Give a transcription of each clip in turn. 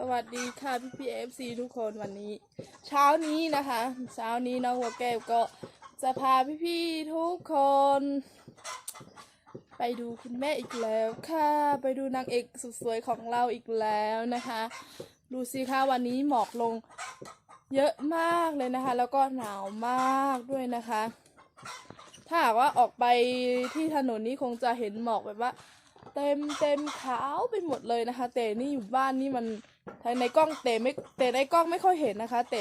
สวัสดีค่ะพี่พีเอฟซีทุกคนวันนี้ เช้านี้นะคะ เช้านี้น้องวัวแก้วก็จะพาพี่พี่ทุกคน ไปดูคุณแม่อีกแล้วค่ะ ไปดูนางเอกสุดสวยของเราอีกแล้วนะคะ ดูสิคะวันนี้หมอกลงเยอะมากเลยนะคะ แล้วก็หนาวมากด้วยนะคะ ถ้าหากว่าออกไปที่ถนนนี้คงจะเห็นหมอกแบบว่าเต็มเต็มขาวไปหมดเลยนะคะ แต่นี่อยู่บ้านนี่มัน ในกล้องเตะไม่เตะในกล้องไม่ค่อยเห็นนะคะแต่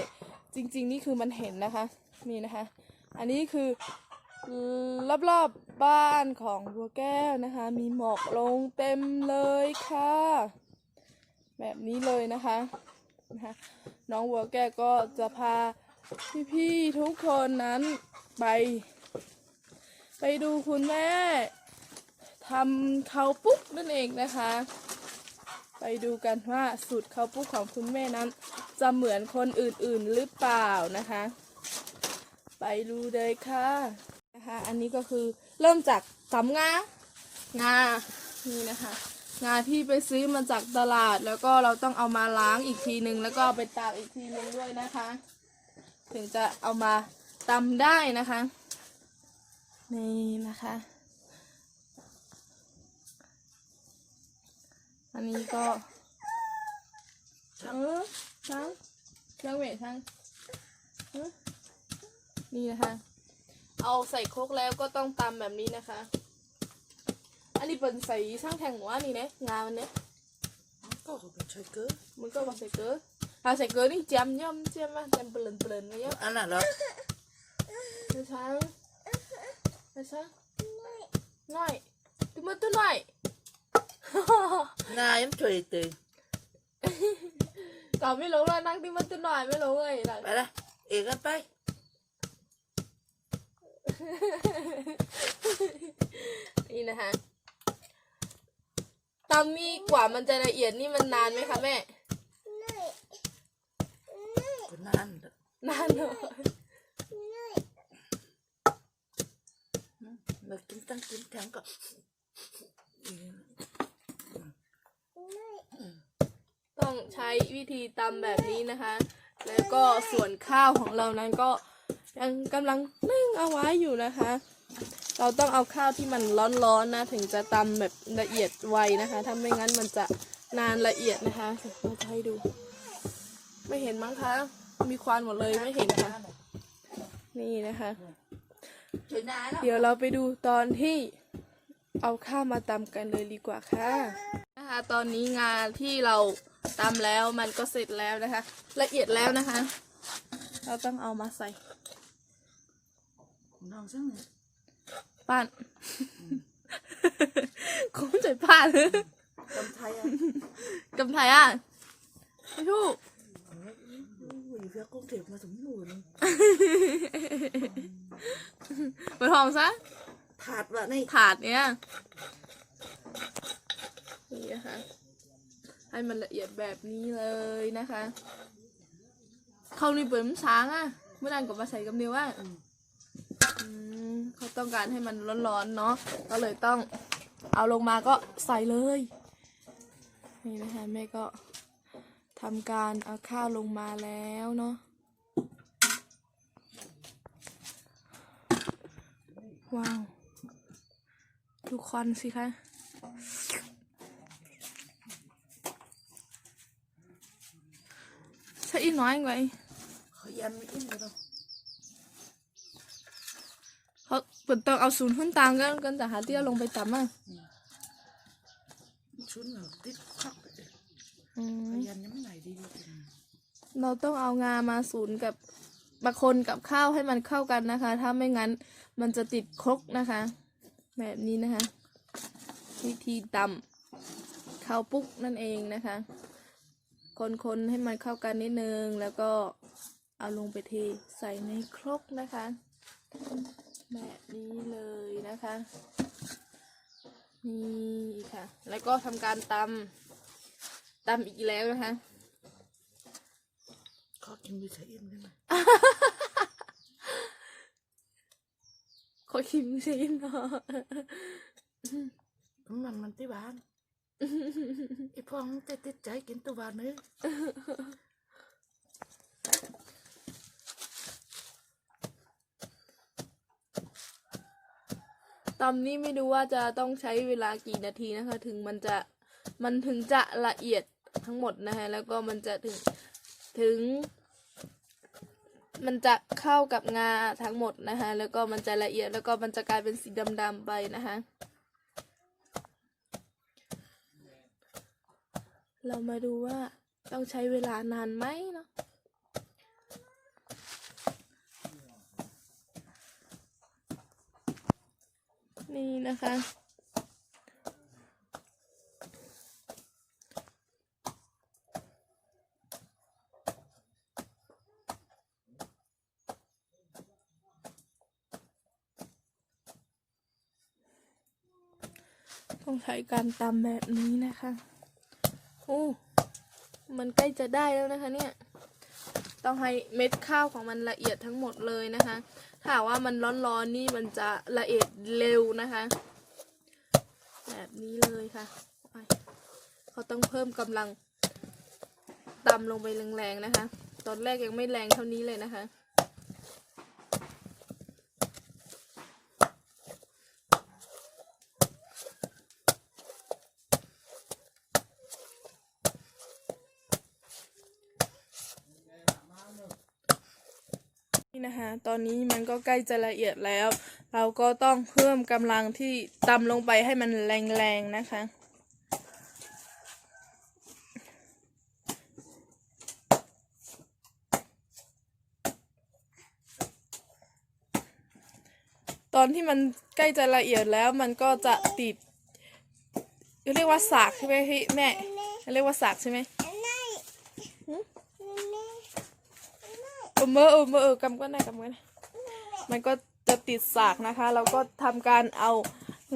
จริง ๆ นี่คือมันเห็นนะคะ นี่นะคะ อันนี้คือรอบๆบบ้านของบัวแก้วนะคะ มีหมอกลงเต็มเลยค่ะ แบบนี้เลยนะคะนะคะน้องบัวแก้วก็จะพาพี่ๆทุกคนนั้นไป ไปดูคุณแม่ทำเขาปุ๊กนั่นเองนะคะ ดูกันว่าสูตรข้าวปุ๊กของคุณแม่นั้น จะเหมือนคนอื่นๆหรือเปล่านะคะ ไปดูเลยค่ะนะคะ อันนี้ก็คือเริ่มจากสำงางานี่นะคะงาที่ไปซื้อมาจากตลาดแล้วก็เราต้องเอามาล้างอีกทีหนึ่งแล้วก็ไปตากอีกทีหนึ่งด้วยนะคะ ถึงจะเอามาตำได้นะคะ นี่นะคะ อันนี้ก็เออช่างช่างเวทช่างเออนี่นะคะ เอาใส่โครกแล้วก็ต้องตำแบบนี้นะคะ อันนี้เป็นใส่ช่างแทงหัวนี่นะงามันเนี่ยก็เขาเป็นชายเกอร์มันก็มาใส่เกลือถ้าใส่เกลือนี่จำย่อมเจียมว่าจำเปลินเปลินไว้ย่อมอันนั้นเหรอไม่ช่างไม่ช่างน้อยตัวมือตัวน้อย นายยังช่วยตื่นก่อนไม่รู้เลยนั่งที่มันตัวน้อยไม่รู้เลยหลังไปละเอกกันไป นี่นะคะตำนี่กว่ามันจะละเอียดนี่มันนานไหมคะแม่คนนั้นนานเลยมากินตั้งกินแทงก็ ต้องใช้วิธีตำแบบนี้นะคะ แล้วก็ส่วนข้าวของเรานั้นก็ยังกำลังนึ่งเอาไว้อยู่นะคะ เราต้องเอาข้าวที่มันร้อนๆนะ ถึงจะตำแบบละเอียดไวนะคะถ้าไม่งั้นมันจะนานละเอียดนะคะเราจะให้ดู ไม่เห็นมั้งคะ มีควันหมดเลยไม่เห็นค่ะ นี่นะคะ เดี๋ยวเราไปดูตอนที่เอาข้าวมาตำกันเลยดีกว่าค่ะนะคะ ตอนนี้งานที่เรา ตำแล้วมันก็เสร็จแล้วนะคะ ละเอียดแล้วนะคะ เราต้องเอามาใส่น้องซึ่งป้านคงใจป้านคนไทยอะกำไทยอะไม่ถูกอยู่เพื่อกรุงเทพมาถึงหนูนไปทองซะถาดวะนี่ถาดเนี้ยนี่นะคะ ให้มันละเอียดแบบนี้เลยนะคะเขานี่เปิดมันช้างอะเมื่อนั้นก็มาใส่กับเดียวว่าเขาต้องการให้มันร้อนๆเนาะก็เลยต้องเอาลงมาก็ใส่เลยนี่นะคะแม่ก็ทำการเอาข้าวลงมาแล้วเนาะว้าว ดูควันสิคะ ใช่อีกน้อยไงเขายันไม่อินเลยเนาะเขาเปิดต้องเอาศูนย์ขึ้นตามกันกันแต่หาเตี้ยลงไปต่ำอะชุนเหรอติดคักไปเลยอืมเขายันยังไม่ไหนดีดีเราต้องเอางามาศูนย์กับมาคนกับข้าวให้มันเข้ากันนะคะ ถ้าไม่งั้นมันจะติดครกนะคะ แบบนี้นะคะ วิธีตำข้าวปุ๊กนั่นเองนะคะ คนๆให้มันเข้ากันนิดนึง แล้วก็เอาลงไปเทใส่ในครกนะคะ แบบนี้เลยนะคะนี่ค่ะ แล้วก็ทำการตำตำอีกแล้วนะคะเขากินวิชาอินได้ไหมขอคิมใช่เนาะมันมันที่บ้านไอ้พองติดติดใจกินตัวบานนี้ตำนี้ไม่รู้ว่าจะต้องใช้เวลากี่นาทีนะคะ ถึงมันจะมันถึงจะละเอียดทั้งหมดนะคะแล้วก็มันจะถึงถึง มันจะเข้ากับงาทั้งหมดนะคะแล้วก็มันจะละเอียดแล้วก็มันจะกลายเป็นสีดำๆไปนะคะ เรามาดูว่าต้องใช้เวลานานไหมเนาะนี่นะคะ ต้องใช้การตำแบบนี้นะคะ โอ้มันใกล้จะได้แล้วนะคะเนี่ย ต้องให้เม็ดข้าวของมันละเอียดทั้งหมดเลยนะคะ ถ้าว่ามันร้อนๆนี่มันจะละเอียดเร็วนะคะ แบบนี้เลยค่ะ เขาต้องเพิ่มกำลังตำลงไปแรงๆนะคะ ตอนแรกยังไม่แรงเท่านี้เลยนะคะ นี่นะคะ ตอนนี้มันก็ใกล้จะละเอียดแล้ว เราก็ต้องเพิ่มกำลังที่ตำลงไปให้มันแรงๆนะคะตอนที่มันใกล้จะละเอียดแล้วมันก็จะติดเรียกว่าสากใช่ไหมพี่แม่เรียกว่าสากใช่ไหม เออเมื่อเออเมื่อเออกำก็ได้กำก็ได้มันก็จะติดสากนะคะ เราก็ทำการเอา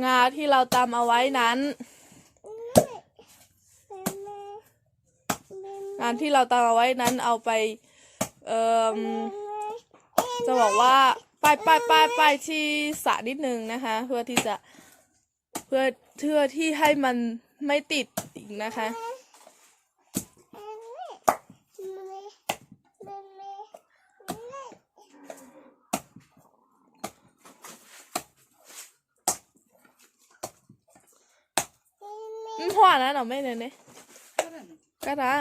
งาที่เราตำเอาไว้นั้น งานที่เราตำเอาไว้นั้นเอาไป เอ่อ จะบอกว่าป้ายป้ายป้ายป้ายที่สระนิดนึงนะคะ เพื่อที่จะเพื่อเพื่อที่ให้มันไม่ติดอีกนะคะ อืมหัวนะเราไม่เลยเนี่ยก็นะ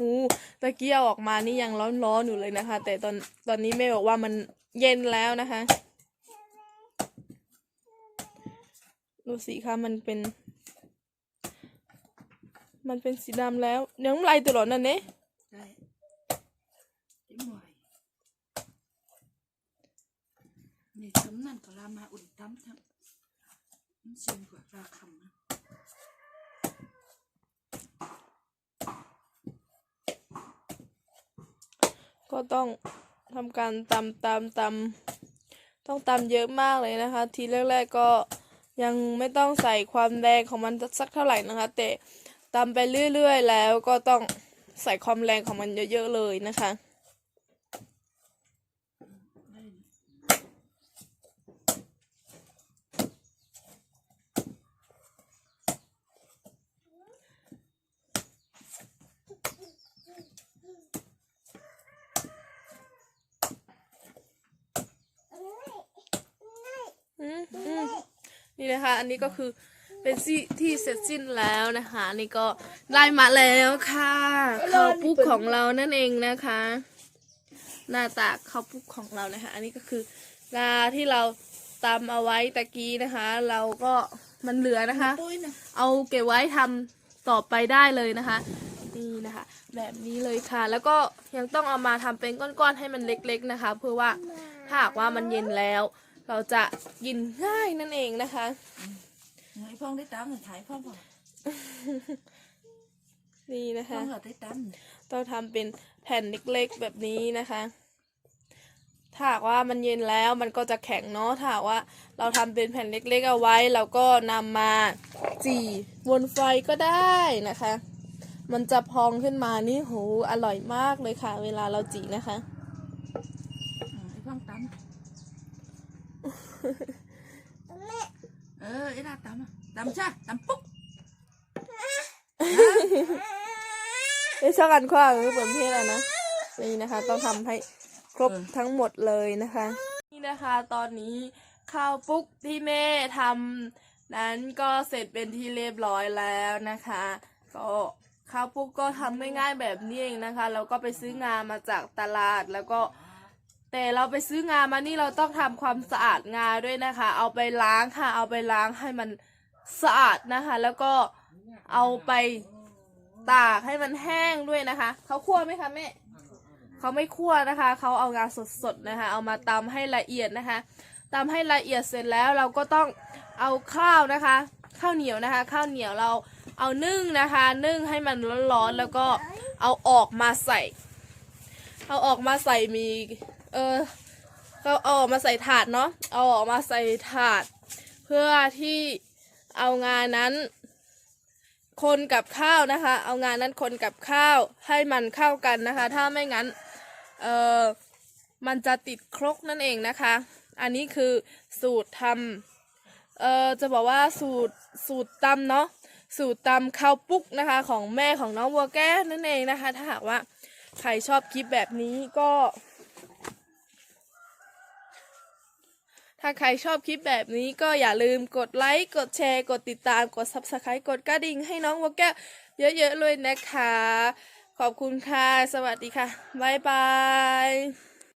อู้ตะเกียบออกมานี่ยังร้อนๆอยู่เลยนะคะ แต่ตอนตอนนี้แม่บอกว่ามันเย็นแล้วนะคะดูสิคะมันเป็น มันเป็นสีดำแล้วเนื้อน้ำลายตัวหลอนนั่นเนี่ยได้จิ้มนี่คำนั่นก็ลามาอุ่นตั้มทั้งมันเสียงกว่าราคำนะ ก็ต้องทำการตำตำตำต้องตำเยอะมากเลยนะคะ ทีแรกๆก็ยังไม่ต้องใส่ความแรงของมันสักเท่าไหร่นะคะ แต่ตำไปเรื่อยๆ แล้วก็ต้องใส่ความแรงของมันเยอะๆเลยนะคะ ได้นี่ อืมอืม นี่นะคะ อันนี้ก็คือเป็นที่ที่เสร็จสิ้นแล้วนะคะนี่ก็ได้มาแล้วค่ะข้าวปุ๊กของเรานั่นเองนะคะ หน้าตาข้าวปุ๊กของเรานะคะ อันนี้ก็คืองาที่เราตำเอาไว้ตะกี้นะคะ เราก็มันเหลือนะคะปุ้ยนะเอาเก็บไว้ทำต่อไปได้เลยนะคะนี่นะคะ แบบนี้เลยค่ะ แล้วก็ยังต้องเอามาทำเป็นก้อนๆให้มันเล็ก ๆนะคะ เพื่อว่าถ้าหากว่ามันเย็นแล้ว เราจะกินง่ายนั่นเองนะคะไอ้พองได้ตั้มหรือถ่ายพองพองนี่นะพอคะงเหรอได้ตั้มต้องทำเป็นแผ่นเล็กๆแบบนี้นะคะ ถ้าหากว่ามันเย็นแล้วมันก็จะแข็งเนาะถ้าหากว่าเราทำเป็นแผ่นเล็กๆเอาไว้ เราก็นำมาจี่บนไฟก็ได้นะคะ มันจะพองขึ้นมานี่โหอร่อยมากเลยค่ะ เวลาเราจี่นะคะ ไอ้พองตั้ม เออไอ้ลาตั้มอะตั้มจ้าตั้มปุ๊กไอ้ชอบกันขว้างคือเปิดเพศอะนะนี่นะคะ ต้องทำให้ครบทั้งหมดเลยนะคะ นี่นะคะ ตอนนี้ข้าวปุ๊กที่แม่ทำนั้นก็เสร็จเป็นที่เรียบร้อยแล้วนะคะ ก็ข้าวปุ๊กก็ทำง่ายๆแบบนี้เองนะคะเราก็ไปซื้องามาจากตลาดแล้วก็ แต่เราไปซื้องามานี่เราต้องทำความสะอาดงาด้วยนะคะ เอาไปล้างค่ะ เอาไปล้างให้มันสะอาดนะคะ แล้วก็เอาไปตากให้มันแห้งด้วยนะคะ เขาคั่วไหมคะแม่เขาไม่คั่วนะคะ เขาเอางาสดๆนะคะ เอามาตำให้ละเอียดนะคะตำให้ละเอียดเสร็จแล้วเราก็ต้องเอาข้าวนะคะ ข้าวเหนียวนะคะ ข้าวเหนียวเราเอานึ่งนะคะ นึ่งให้มันร้อนๆแล้วก็เอาออกมาใส่ เอาออกมาใส่มี เออก็เอาออกมาใส่ถาดเนาะเอาออกมาใส่ถาด เพื่อที่เอางานนั้น คนกับข้าวนะคะ เอางานนั้นคนกับข้าวให้มันเข้ากันนะคะ ถ้าไม่งั้นเออมันจะติดครกนั่นเองนะคะ อันนี้คือสูตรทำเออจะบอกว่าสูตรสูตรตำเนาะสูตรตำข้าวปุ๊กนะคะ ของแม่ของน้องวัวแก้นั่นเองนะคะ ถ้าหากว่าใครชอบคลิปแบบนี้ก็ ถ้าใครชอบคลิปแบบนี้ก็อย่าลืมกดไลค์ กดแชร์ กดติดตาม กด subscribe กดกระดิ่งให้น้องวัวแก้วเยอะๆเลยนะคะ ขอบคุณค่ะ สวัสดีค่ะ บ๊ายบาย